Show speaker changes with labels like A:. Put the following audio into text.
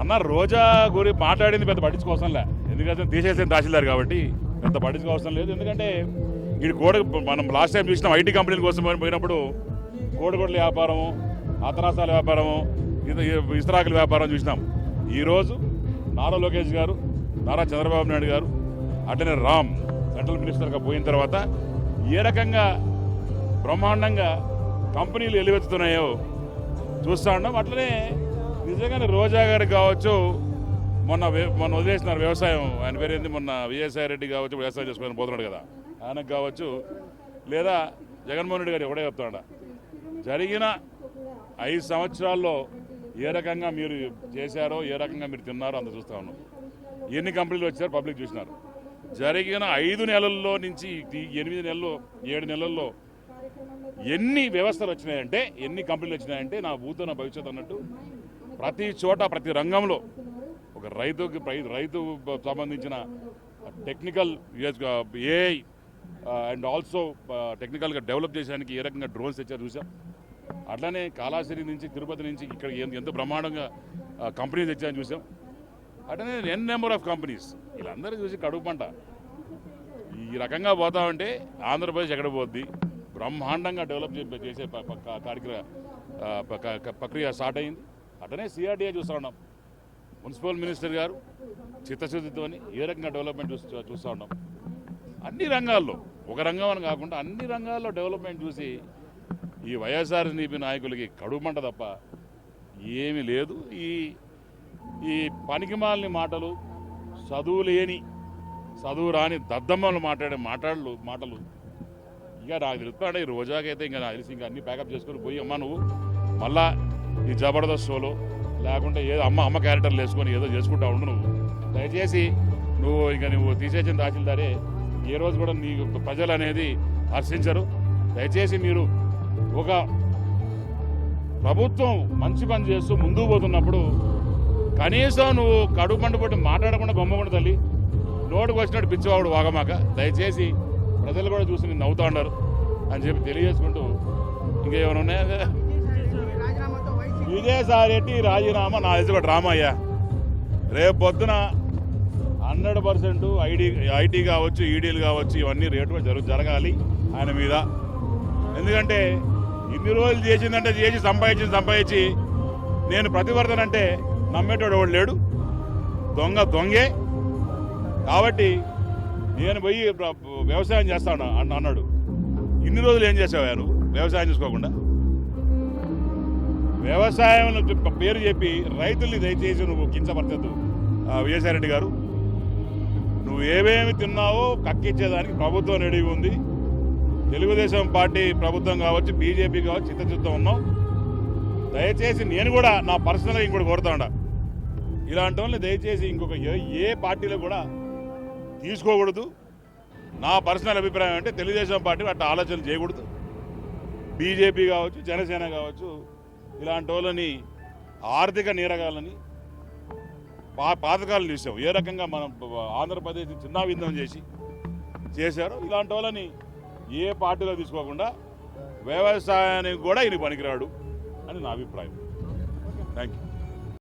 A: అన్న రోజా గురి మాట్లాడింది పెద్ద పట్టించుకోవసంలే ఎందుకంటే తీసేసిన తహసీల్దార్ కాబట్టి పెద్ద పట్టించుకోవసం లేదు. ఎందుకంటే ఈ గోడ మనం లాస్ట్ టైం చూసినాం ఐటీ కంపెనీల కోసం పోయినప్పుడు కోడిగొడ్ల వ్యాపారము అతరాసాల వ్యాపారము ఇస్త్రాకుల వ్యాపారం చూసినాం. ఈరోజు నారా లోకేష్ గారు నారా చంద్రబాబు నాయుడు గారు అట్లనే రామ్ సెంట్రల్ మినిస్టర్గా పోయిన తర్వాత ఏ రకంగా బ్రహ్మాండంగా కంపెనీలు ఎలివెత్తుతున్నాయో చూస్తూ ఉన్నాం. అట్లనే నిజంగానే రోజా గారికి కావచ్చు మొన్న వే- మొన్న వదిలేసినారు వ్యవసాయం. ఆయన పేరేంది మొన్న విజయసాయి రెడ్డి కావచ్చు వ్యవసాయం చేసుకుని పోతున్నాడు కదా. ఆయనకు కావచ్చు లేదా జగన్మోహన్ రెడ్డి గారు ఎవడే చెప్తాడా జరిగిన ఐదు సంవత్సరాల్లో ఏ రకంగా మీరు చేశారో ఏ రకంగా మీరు తిన్నారో అంత చూస్తా ఉన్నాం. ఎన్ని కంపెనీలు వచ్చారో పబ్లిక్ చూసినారు. జరిగిన ఐదు నెలల్లో నుంచి ఎనిమిది నెలల్లో ఏడు నెలల్లో ఎన్ని వ్యవస్థలు వచ్చినాయంటే ఎన్ని కంపెనీలు వచ్చినాయంటే నా భూతో నా భవిష్యత్ అన్నట్టు ప్రతి చోట ప్రతి రంగంలో ఒక రైతుకి రైతు సంబంధించిన టెక్నికల్ ఏఐ అండ్ ఆల్సో టెక్నికల్గా డెవలప్ చేయడానికి ఏ రకంగా డ్రోన్స్ తెచ్చారు చూసాం అట్లానే కాళాశ్రీ నుంచి తిరుపతి నుంచి ఇక్కడ ఎంత- బ్రహ్మాండంగా కంపెనీస్ తెచ్చారని చూసాం అట్లనే ఎన్ నెంబర్ ఆఫ్ కంపెనీస్ వీళ్ళందరూ చూసి కడుపు పంట ఈ రకంగా పోతామంటే ఆంధ్రప్రదేశ్ ఎక్కడ పోద్ది? బ్రహ్మాండంగా డెవలప్ చేసే ప- కార్యక్రమ ప- క- ప్రక్రియ స్టార్ట్ అయింది. అట్లనే సిఆర్డీఏ చూస్తూ ఉన్నాం. మున్సిపల్ మినిస్టర్ గారు చిత్తశుద్ధితో ఏ రకంగా డెవలప్మెంట్ చూస్తూ చూస్తూ ఉన్నాం. అన్ని రంగాల్లో ఒక రంగం అని కాకుండా అన్ని రంగాల్లో డెవలప్మెంట్ చూసి ఈ వైఎస్ఆర్సీపీ నాయకులకి కడుమంట తప్ప ఏమీ లేదు. ఈ ఈ పనికిమాలని మాటలు చదువు లేని చదువు రాని దద్దమ్మలు మాట్లాడే మాటలు మాటలు. ఇక నాకు తెలుస్తున్నాడు ఈ రోజాకైతే ఇంకా నాకు తెలిసి ఇంకా అన్ని ప్యాకప్ చేసుకొని పోయి అమ్మా నువ్వు. మళ్ళా ఈ జబర్దస్త్ షోలో లేకుంటే ఏదో అమ్మ అమ్మ క్యారెక్టర్లు వేసుకొని ఏదో చేసుకుంటా ఉండు నువ్వు. దయచేసి నువ్వు ఇక నువ్వు తీసేసిన తహసీల్దారే ఏ రోజు కూడా నీ ప్రజలు అనేది హర్షించరు. దయచేసి మీరు ఒక ప్రభుత్వం మంచి పని చేస్తూ ముందుకు పోతున్నప్పుడు కనీసం నువ్వు కడుపు మంట పట్టి మాట్లాడకుండా బొమ్మకుండా తల్లి. నోటుకు వచ్చినట్టు పిచ్చివాడు వాగమాక దయచేసి ప్రజలు కూడా చూసి నేను నవ్వుతా ఉన్నారు అని చెప్పి తెలియజేసుకుంటూ ఇంకేమైనా ఉన్నాయా? విజయసాయిరెడ్డి రాజీనామా నా దగ్గర ఒక డ్రామా అయ్యా రేపు పొద్దున హండ్రెడ్ పర్సెంట్ ఐడి ఐటీ కావచ్చు ఈడీలు కావచ్చు ఇవన్నీ రేటు కూడా జరుగు జరగాలి ఆయన మీద. ఎందుకంటే ఇన్ని రోజులు చేసిందంటే చేసి సంపాదించి సంపాదించి నేను ప్రతివర్తన అంటే నమ్మేటోడు ఎవడు లేడు. దొంగ దొంగే. కాబట్టి నేను పోయి వ్యవసాయం చేస్తాను అన్న అన్నాడు. ఇన్ని రోజులు ఏం చేసావు నువ్వు వ్యవసాయం చేసుకోకుండా? వ్యవసాయం పేరు చెప్పి రైతుల్ని దయచేసి నువ్వు కించపరచద్దు. విజయసాయిరెడ్డి గారు నువ్వు ఏమేమి తిన్నావో కక్కించేదానికి ప్రభుత్వం రెడీ ఉంది. తెలుగుదేశం పార్టీ ప్రభుత్వం కావచ్చు బీజేపీ కావచ్చు చిత్తచిత్తం ఉన్నావు దయచేసి నేను కూడా నా పర్సనల్గా ఇంకోటి కోరుతా ఉండ ఇలాంటి వాళ్ళని దయచేసి ఇంకొక ఏ- ఏ పార్టీలో కూడా తీసుకోకూడదు. నా పర్సనల్ అభిప్రాయం అంటే తెలుగుదేశం పార్టీ అట్లా ఆలోచన చేయకూడదు. బీజేపీ కావచ్చు జనసేన కావచ్చు ఇలాంటి వాళ్ళని ఆర్థిక నీరగాలని పా పాతకాలను చూసాం. ఏ రకంగా మనం ఆంధ్రప్రదేశ్ చిన్నాభిన్నం చేసి చేశారు ఇలాంటి వాళ్ళని ఏ పార్టీలో తీసుకోకుండా వ్యవసాయానికి కూడా ఈయన పనికిరాడు అని నా అభిప్రాయం. Thank you